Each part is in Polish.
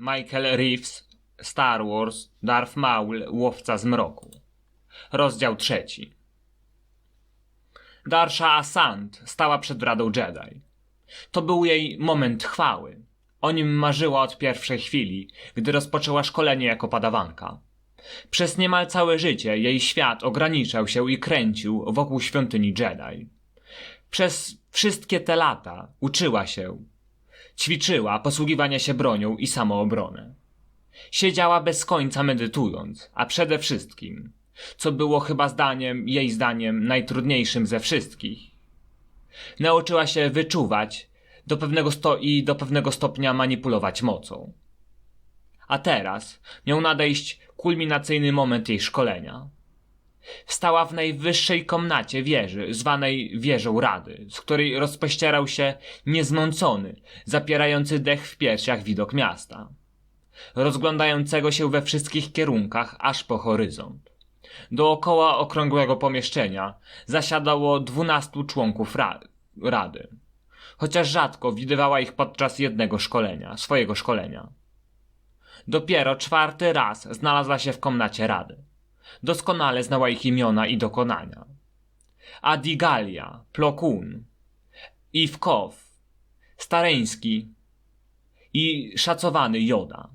Michael Reeves, Star Wars, Darth Maul, Łowca Zmroku. Rozdział trzeci. Darsha Asant stała przed Radą Jedi. To był jej moment chwały. O nim marzyła od pierwszej chwili, gdy rozpoczęła szkolenie jako padawanka. Przez niemal całe życie jej świat ograniczał się i kręcił wokół świątyni Jedi. Przez wszystkie te lata uczyła się, ćwiczyła posługiwania się bronią i samoobronę. Siedziała bez końca medytując, a przede wszystkim, co było chyba zdaniem, jej zdaniem, najtrudniejszym ze wszystkich, nauczyła się wyczuwać do pewnego sto i do pewnego stopnia manipulować mocą. A teraz miał nadejść kulminacyjny moment jej szkolenia. Stała w najwyższej komnacie wieży, zwanej wieżą Rady, z której rozpościerał się niezmącony, zapierający dech w piersiach widok miasta, rozglądającego się we wszystkich kierunkach aż po horyzont. Dookoła okrągłego pomieszczenia zasiadało dwunastu członków ra Rady, chociaż rzadko widywała ich podczas jednego szkolenia, swojego szkolenia. Dopiero czwarty raz znalazła się w komnacie Rady. Doskonale znała ich imiona i dokonania. Adigalia, Plokun, Iwkow, Stareński i szacowany Joda.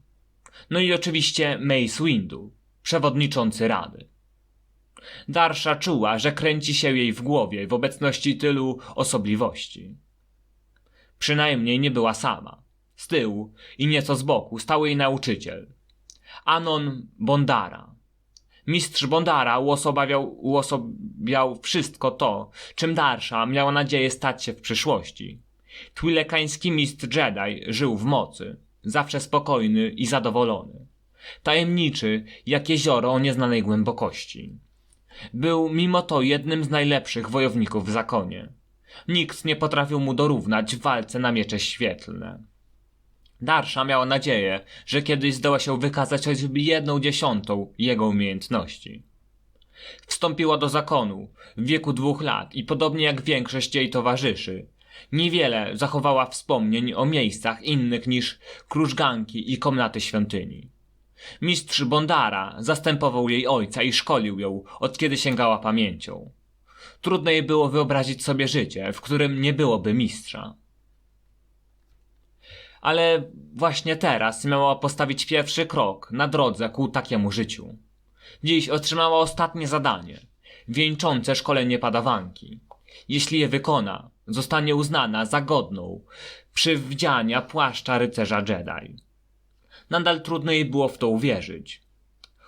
No i oczywiście Mace Windu, przewodniczący Rady. Darsza czuła, że kręci się jej w głowie w obecności tylu osobliwości. Przynajmniej nie była sama. Z tyłu i nieco z boku stał jej nauczyciel. Anon Bondara. Mistrz Bondara uosobiał, wszystko to, czym Darsza miała nadzieję stać się w przyszłości. Twilekański mistrz Jedi żył w mocy, zawsze spokojny i zadowolony. Tajemniczy, jak jezioro o nieznanej głębokości. Był mimo to jednym z najlepszych wojowników w zakonie. Nikt nie potrafił mu dorównać w walce na miecze świetlne. Darsza miała nadzieję, że kiedyś zdoła się wykazać choćby jedną dziesiątą jego umiejętności. Wstąpiła do zakonu w wieku dwóch lat i podobnie jak większość jej towarzyszy, niewiele zachowała wspomnień o miejscach innych niż krużganki i komnaty świątyni. Mistrz Bondara zastępował jej ojca i szkolił ją, od kiedy sięgała pamięcią. Trudno jej było wyobrazić sobie życie, w którym nie byłoby mistrza. Ale właśnie teraz miała postawić pierwszy krok na drodze ku takiemu życiu. Dziś otrzymała ostatnie zadanie, wieńczące szkolenie padawanki. Jeśli je wykona, zostanie uznana za godną przywdziania płaszcza rycerza Jedi. Nadal trudno jej było w to uwierzyć.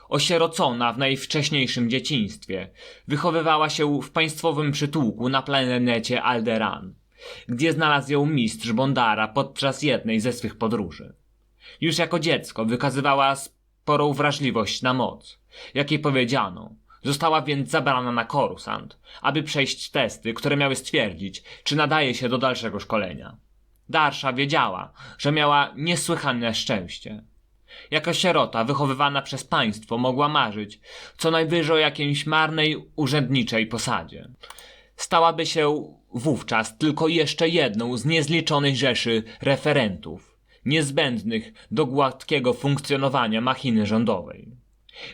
Osierocona w najwcześniejszym dzieciństwie, wychowywała się w państwowym przytułku na planecie Alderan, gdzie znalazł ją mistrz Bondara podczas jednej ze swych podróży. Już jako dziecko wykazywała sporą wrażliwość na moc, jakiej powiedziano. Została więc zabrana na Korusant, aby przejść testy, które miały stwierdzić, czy nadaje się do dalszego szkolenia. Darsza wiedziała, że miała niesłychane szczęście. Jako sierota wychowywana przez państwo mogła marzyć co najwyżej o jakiejś marnej urzędniczej posadzie. Stałaby się wówczas tylko jeszcze jedną z niezliczonej rzeszy referentów, niezbędnych do gładkiego funkcjonowania machiny rządowej.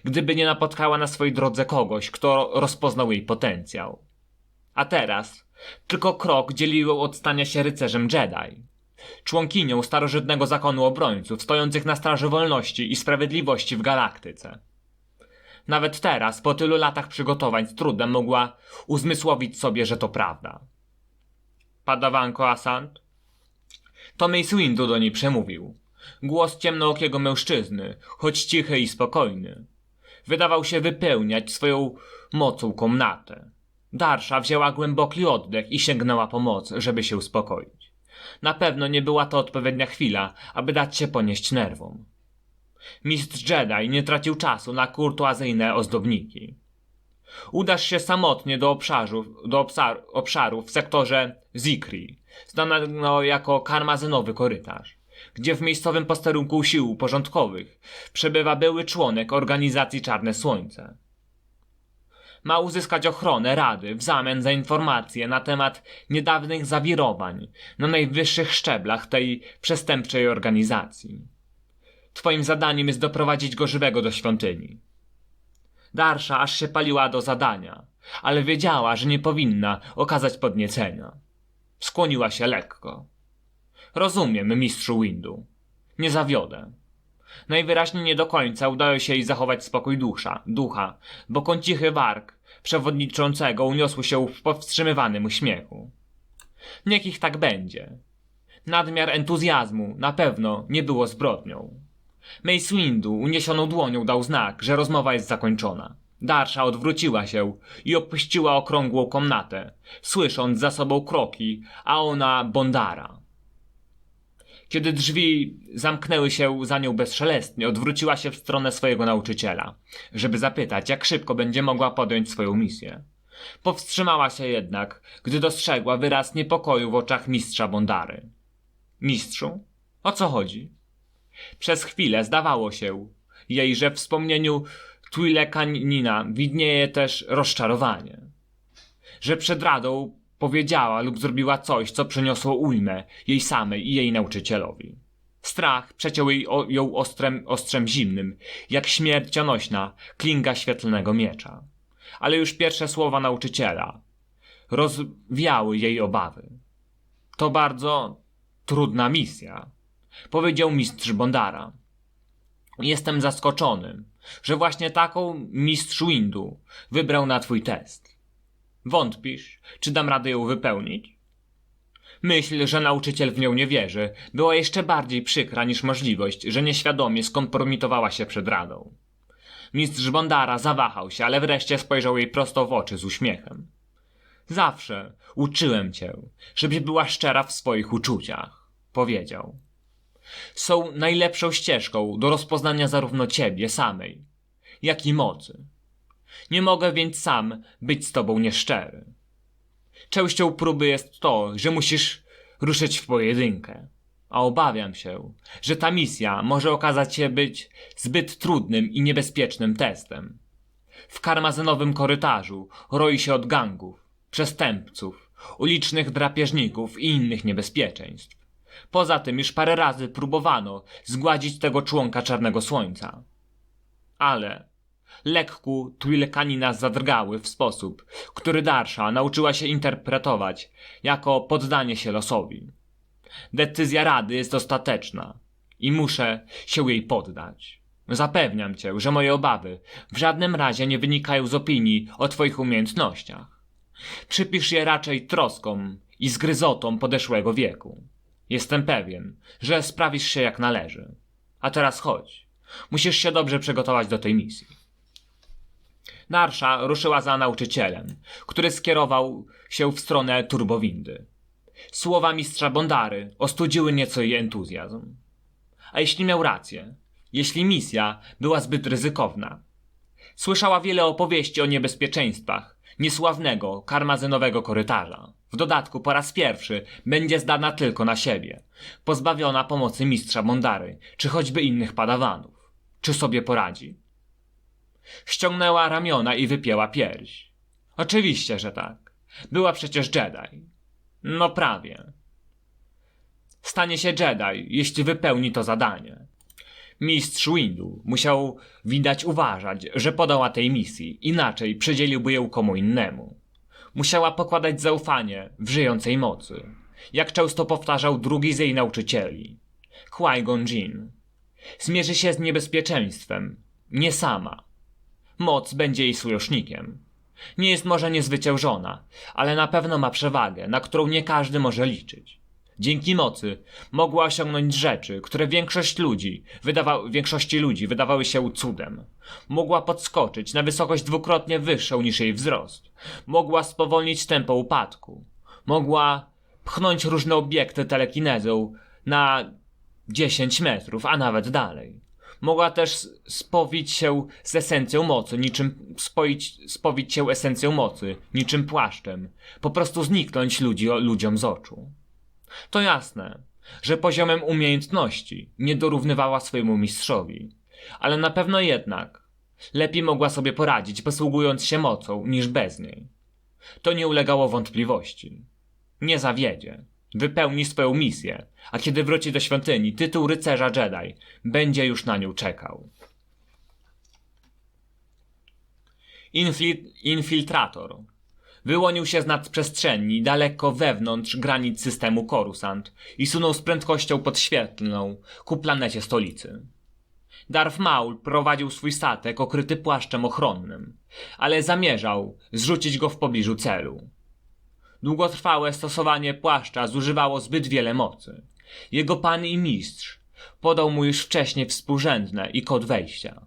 Gdyby nie napotkała na swojej drodze kogoś, kto rozpoznał jej potencjał. A teraz tylko krok dzielił od stania się rycerzem Jedi członkinią starożytnego zakonu obrońców, stojących na straży wolności i sprawiedliwości w galaktyce. Nawet teraz, po tylu latach przygotowań, z trudem mogła uzmysłowić sobie, że to prawda. Padawanko Asant? To Mace Windu do niej przemówił. Głos ciemnookiego mężczyzny, choć cichy i spokojny. Wydawał się wypełniać swoją mocą komnatę. Darsza wzięła głęboki oddech i sięgnęła po moc, żeby się uspokoić. Na pewno nie była to odpowiednia chwila, aby dać się ponieść nerwom. Mistrz Jedi nie tracił czasu na kurtuazyjne ozdobniki. Udasz się samotnie do obszarów, do obszaru w sektorze Zikri, znanego jako karmazynowy korytarz, gdzie w miejscowym posterunku sił porządkowych przebywa były członek organizacji Czarne Słońce ma uzyskać ochronę Rady w zamian za informacje na temat niedawnych zawirowań na najwyższych szczeblach tej przestępczej organizacji. Twoim zadaniem jest doprowadzić go żywego do świątyni. Darsza aż się paliła do zadania, ale wiedziała, że nie powinna okazać podniecenia. Skłoniła się lekko. Rozumiem, mistrzu Windu. Nie zawiodę. Najwyraźniej nie do końca udało się jej zachować spokój dusza, ducha, bo kącichy warg przewodniczącego uniosły się w powstrzymywanym uśmiechu. Niech ich tak będzie. Nadmiar entuzjazmu na pewno nie było zbrodnią. Mace Windu uniesioną dłonią dał znak, że rozmowa jest zakończona. Darsza odwróciła się i opuściła okrągłą komnatę, słysząc za sobą kroki, a ona Bondara. Kiedy drzwi zamknęły się za nią bezszelestnie, odwróciła się w stronę swojego nauczyciela, żeby zapytać, jak szybko będzie mogła podjąć swoją misję. Powstrzymała się jednak, gdy dostrzegła wyraz niepokoju w oczach mistrza Bondary. Mistrzu, o co chodzi? Przez chwilę zdawało się jej, że w wspomnieniu Twilekanina widnieje też rozczarowanie. Że przed radą powiedziała lub zrobiła coś, co przyniosło ujmę jej samej i jej nauczycielowi. Strach przeciął jej o, ją ostrem, ostrzem zimnym, jak śmiercionośna klinga świetlnego miecza. Ale już pierwsze słowa nauczyciela rozwiały jej obawy. To bardzo trudna misja, powiedział mistrz Bondara. Jestem zaskoczony, że właśnie taką mistrz Windu wybrał na twój test. Wątpisz, czy dam radę ją wypełnić? Myśl, że nauczyciel w nią nie wierzy, była jeszcze bardziej przykra niż możliwość, że nieświadomie skompromitowała się przed radą. Mistrz Bondara zawahał się, ale wreszcie spojrzał jej prosto w oczy z uśmiechem. Zawsze uczyłem cię, żebyś była szczera w swoich uczuciach, powiedział. Są najlepszą ścieżką do rozpoznania zarówno ciebie samej, jak i mocy. Nie mogę więc sam być z tobą nieszczery. Częścią próby jest to, że musisz ruszyć w pojedynkę. A obawiam się, że ta misja może okazać się być zbyt trudnym i niebezpiecznym testem. W karmazynowym korytarzu roi się od gangów, przestępców, ulicznych drapieżników i innych niebezpieczeństw. Poza tym już parę razy próbowano zgładzić tego członka czarnego słońca. Ale lekku Twilkanina zadrgały w sposób, który Darsza nauczyła się interpretować jako poddanie się losowi. Decyzja Rady jest ostateczna i muszę się jej poddać. Zapewniam cię, że moje obawy w żadnym razie nie wynikają z opinii o twoich umiejętnościach. Przypisz je raczej troskom i zgryzotom podeszłego wieku. Jestem pewien, że sprawisz się jak należy. A teraz chodź. Musisz się dobrze przygotować do tej misji. Narsza ruszyła za nauczycielem, który skierował się w stronę turbowindy. Słowa mistrza Bondary ostudziły nieco jej entuzjazm. A jeśli miał rację? Jeśli misja była zbyt ryzykowna? Słyszała wiele opowieści o niebezpieczeństwach niesławnego, karmazynowego korytarza. W dodatku po raz pierwszy będzie zdana tylko na siebie, pozbawiona pomocy mistrza Bondary, czy choćby innych padawanów. Czy sobie poradzi? Ściągnęła ramiona i wypięła pierś. Oczywiście, że tak. Była przecież Jedi. No prawie. Stanie się Jedi, jeśli wypełni to zadanie. Mistrz Windu musiał widać uważać, że podała tej misji, inaczej przydzieliłby ją komu innemu. Musiała pokładać zaufanie w żyjącej mocy, jak często powtarzał drugi z jej nauczycieli, Qui-Gon. Zmierzy się z niebezpieczeństwem, nie sama. Moc będzie jej sojusznikiem. Nie jest może niezwyciężona, ale na pewno ma przewagę, na którą nie każdy może liczyć. Dzięki mocy mogła osiągnąć rzeczy, które większość ludzi wydawa- większości ludzi wydawały się cudem. Mogła podskoczyć na wysokość dwukrotnie wyższą niż jej wzrost. Mogła spowolnić tempo upadku. Mogła pchnąć różne obiekty telekinezą na 10 metrów, a nawet dalej. Mogła też spowić się z esencją mocy, niczym spoić, spowić się esencją mocy, niczym płaszczem. Po prostu zniknąć ludzi, ludziom z oczu. To jasne, że poziomem umiejętności nie dorównywała swojemu mistrzowi, ale na pewno jednak lepiej mogła sobie poradzić posługując się mocą niż bez niej. To nie ulegało wątpliwości. Nie zawiedzie. Wypełni swoją misję, a kiedy wróci do świątyni, tytuł rycerza Jedi będzie już na nią czekał. Infil- infiltrator. Wyłonił się z nadprzestrzeni daleko wewnątrz granic systemu Coruscant i sunął z prędkością podświetlną ku planecie stolicy. Darth Maul prowadził swój statek okryty płaszczem ochronnym, ale zamierzał zrzucić go w pobliżu celu. Długotrwałe stosowanie płaszcza zużywało zbyt wiele mocy. Jego pan i mistrz podał mu już wcześniej współrzędne i kod wejścia,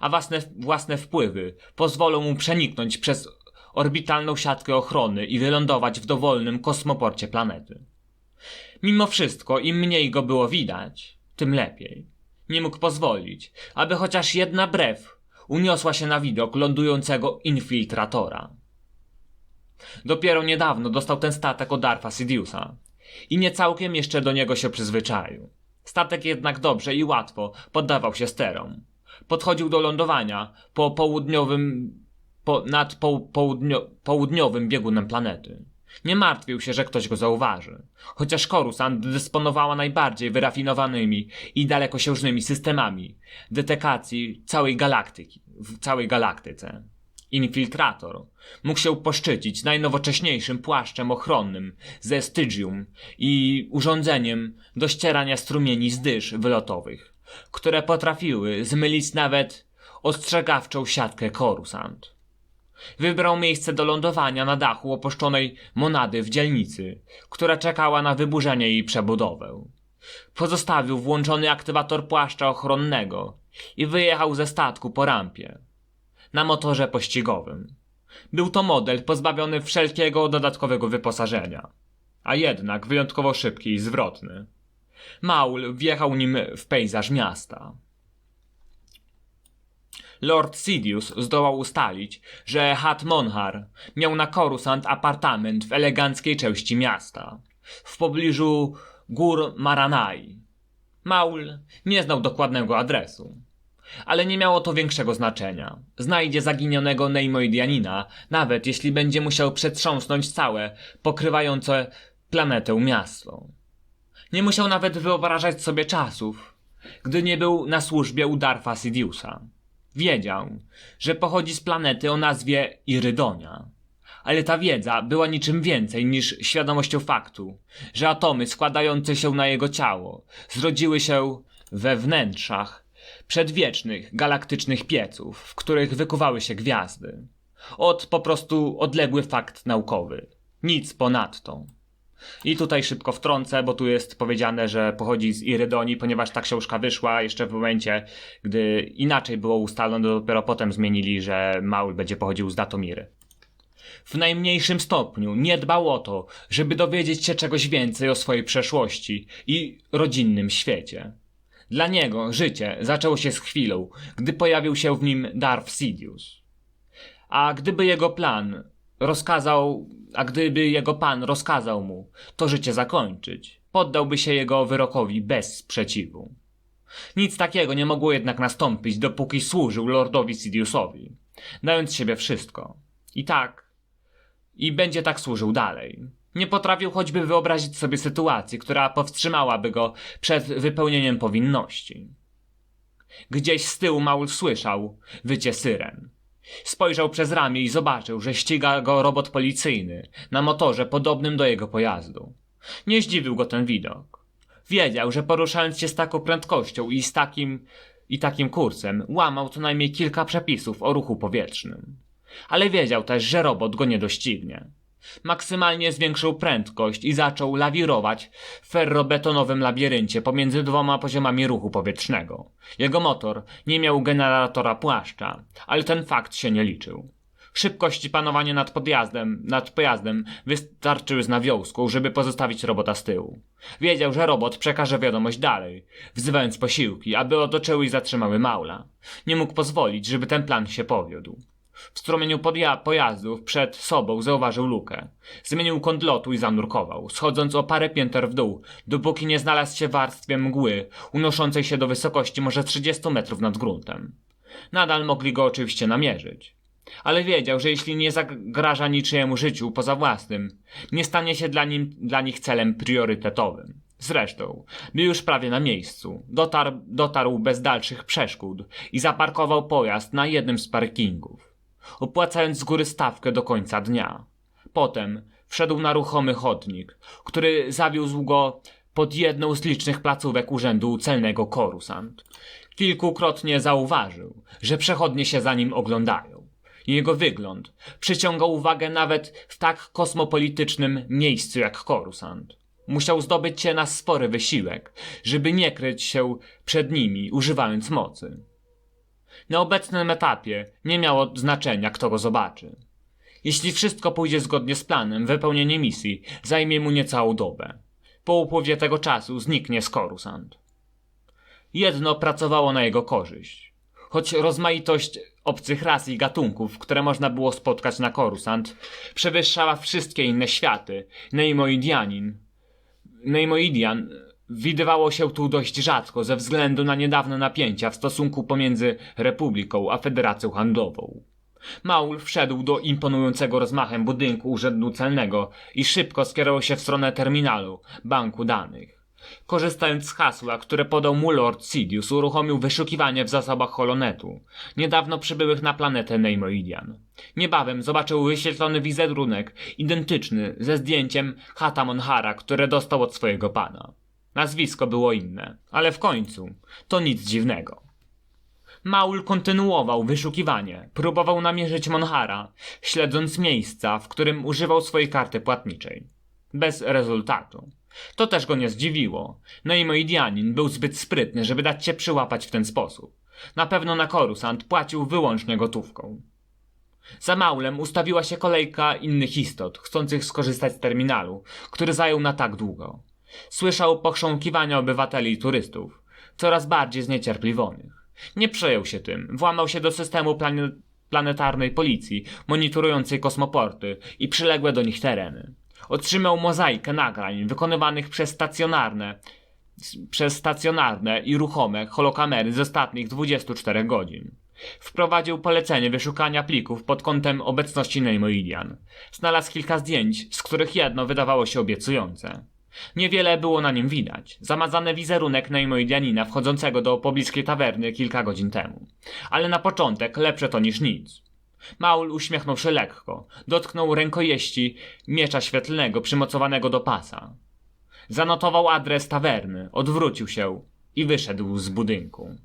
a własne, własne wpływy pozwolą mu przeniknąć przez orbitalną siatkę ochrony i wylądować w dowolnym kosmoporcie planety. Mimo wszystko, im mniej go było widać, tym lepiej. Nie mógł pozwolić, aby chociaż jedna brew uniosła się na widok lądującego infiltratora. Dopiero niedawno dostał ten statek od Darfa Sidiousa i nie całkiem jeszcze do niego się przyzwyczaił. Statek jednak dobrze i łatwo poddawał się sterom. Podchodził do lądowania po południowym, po, nad po, południo, południowym biegunem planety. Nie martwił się, że ktoś go zauważy. Chociaż Coruscant dysponowała najbardziej wyrafinowanymi i dalekosiężnymi systemami detekacji całej galaktyki, w całej galaktyce. Infiltrator mógł się poszczycić najnowocześniejszym płaszczem ochronnym ze Stygium i urządzeniem do ścierania strumieni z wylotowych, które potrafiły zmylić nawet ostrzegawczą siatkę Coruscant. Wybrał miejsce do lądowania na dachu opuszczonej monady w dzielnicy, która czekała na wyburzenie i przebudowę. Pozostawił włączony aktywator płaszcza ochronnego i wyjechał ze statku po rampie na motorze pościgowym. Był to model pozbawiony wszelkiego dodatkowego wyposażenia, a jednak wyjątkowo szybki i zwrotny. Maul wjechał nim w pejzaż miasta. Lord Sidious zdołał ustalić, że Hat Monhar miał na Coruscant apartament w eleganckiej części miasta, w pobliżu gór Maranai. Maul nie znał dokładnego adresu, ale nie miało to większego znaczenia. Znajdzie zaginionego Neimoidianina, nawet jeśli będzie musiał przetrząsnąć całe, pokrywające planetę miasto. Nie musiał nawet wyobrażać sobie czasów, gdy nie był na służbie u Darfa Sidiousa. Wiedział, że pochodzi z planety o nazwie Irydonia. Ale ta wiedza była niczym więcej niż świadomością faktu, że atomy składające się na jego ciało zrodziły się we wnętrzach przedwiecznych galaktycznych pieców, w których wykuwały się gwiazdy. Od po prostu odległy fakt naukowy. Nic ponadto. I tutaj szybko wtrącę, bo tu jest powiedziane, że pochodzi z Irydonii, ponieważ ta książka wyszła jeszcze w momencie, gdy inaczej było ustalone, dopiero potem zmienili, że Maul będzie pochodził z Datomiry. W najmniejszym stopniu nie dbał o to, żeby dowiedzieć się czegoś więcej o swojej przeszłości i rodzinnym świecie. Dla niego życie zaczęło się z chwilą, gdy pojawił się w nim Darth Sidious. A gdyby jego plan rozkazał, a gdyby jego pan rozkazał mu to życie zakończyć, poddałby się jego wyrokowi bez sprzeciwu. Nic takiego nie mogło jednak nastąpić, dopóki służył lordowi Sidiousowi, dając siebie wszystko. I tak, i będzie tak służył dalej. Nie potrafił choćby wyobrazić sobie sytuacji, która powstrzymałaby go przed wypełnieniem powinności. Gdzieś z tyłu Maul słyszał wycie syren. Spojrzał przez ramię i zobaczył, że ściga go robot policyjny na motorze podobnym do jego pojazdu. Nie zdziwił go ten widok. Wiedział, że poruszając się z taką prędkością i z takim i takim kursem, łamał co najmniej kilka przepisów o ruchu powietrznym. Ale wiedział też, że robot go nie doścignie. Maksymalnie zwiększył prędkość i zaczął lawirować w ferrobetonowym labiryncie pomiędzy dwoma poziomami ruchu powietrznego. Jego motor nie miał generatora płaszcza, ale ten fakt się nie liczył. Szybkość i panowanie nad podjazdem, nad pojazdem wystarczyły z nawiązką, żeby pozostawić robota z tyłu. Wiedział, że robot przekaże wiadomość dalej, wzywając posiłki, aby otoczyły i zatrzymały Maula. Nie mógł pozwolić, żeby ten plan się powiódł. W strumieniu podja- pojazdów przed sobą zauważył lukę. Zmienił kąt lotu i zanurkował, schodząc o parę pięter w dół, dopóki nie znalazł się w warstwie mgły, unoszącej się do wysokości może 30 metrów nad gruntem. Nadal mogli go oczywiście namierzyć. ale wiedział, że jeśli nie zagraża niczyjemu życiu poza własnym, nie stanie się dla, nim, dla nich celem priorytetowym. Zresztą, był już prawie na miejscu. Dotarł, dotarł bez dalszych przeszkód i zaparkował pojazd na jednym z parkingów, opłacając z góry stawkę do końca dnia. Potem wszedł na ruchomy chodnik, który zawiózł go pod jedną z licznych placówek urzędu celnego Korusant. Kilkukrotnie zauważył, że przechodnie się za nim oglądają. Jego wygląd przyciągał uwagę nawet w tak kosmopolitycznym miejscu jak Korusant. Musiał zdobyć się na spory wysiłek, żeby nie kryć się przed nimi, używając mocy. Na obecnym etapie nie miało znaczenia, kto go zobaczy. Jeśli wszystko pójdzie zgodnie z planem, wypełnienie misji zajmie mu niecałą dobę. Po upływie tego czasu zniknie z Korusant. Jedno pracowało na jego korzyść. Choć rozmaitość obcych ras i gatunków, które można było spotkać na Korusant, przewyższała wszystkie inne światy, Neimoidianin, Neimoidian widywało się tu dość rzadko ze względu na niedawne napięcia w stosunku pomiędzy Republiką a Federacją Handlową. Maul wszedł do imponującego rozmachem budynku urzędu celnego i szybko skierował się w stronę terminalu banku danych. Korzystając z hasła, które podał mu Lord Sidious, uruchomił wyszukiwanie w zasobach Holonetu, niedawno przybyłych na planetę Neimoidian. Niebawem zobaczył wyświetlony wizerunek, identyczny ze zdjęciem Hata Monhara, które dostał od swojego pana. Nazwisko było inne, ale w końcu to nic dziwnego. Maul kontynuował wyszukiwanie, próbował namierzyć Monhara, śledząc miejsca, w którym używał swojej karty płatniczej. Bez rezultatu. To też go nie zdziwiło. Neimoidianin był zbyt sprytny, żeby dać się przyłapać w ten sposób. Na pewno na Korusant płacił wyłącznie gotówką. Za Maulem ustawiła się kolejka innych istot, chcących skorzystać z terminalu, który zajął na tak długo. Słyszał pochrząkiwania obywateli i turystów, coraz bardziej zniecierpliwonych. Nie przejął się tym, włamał się do systemu plane- planetarnej policji, monitorującej kosmoporty i przyległe do nich tereny. Otrzymał mozaikę nagrań wykonywanych przez stacjonarne, przez stacjonarne i ruchome holokamery z ostatnich 24 godzin. Wprowadził polecenie wyszukania plików pod kątem obecności Neimoidian. Znalazł kilka zdjęć, z których jedno wydawało się obiecujące. Niewiele było na nim widać. Zamazany wizerunek Neimoidianina wchodzącego do pobliskiej tawerny kilka godzin temu. Ale na początek lepsze to niż nic. Maul uśmiechnął się lekko. Dotknął rękojeści miecza świetlnego przymocowanego do pasa. Zanotował adres tawerny, odwrócił się i wyszedł z budynku.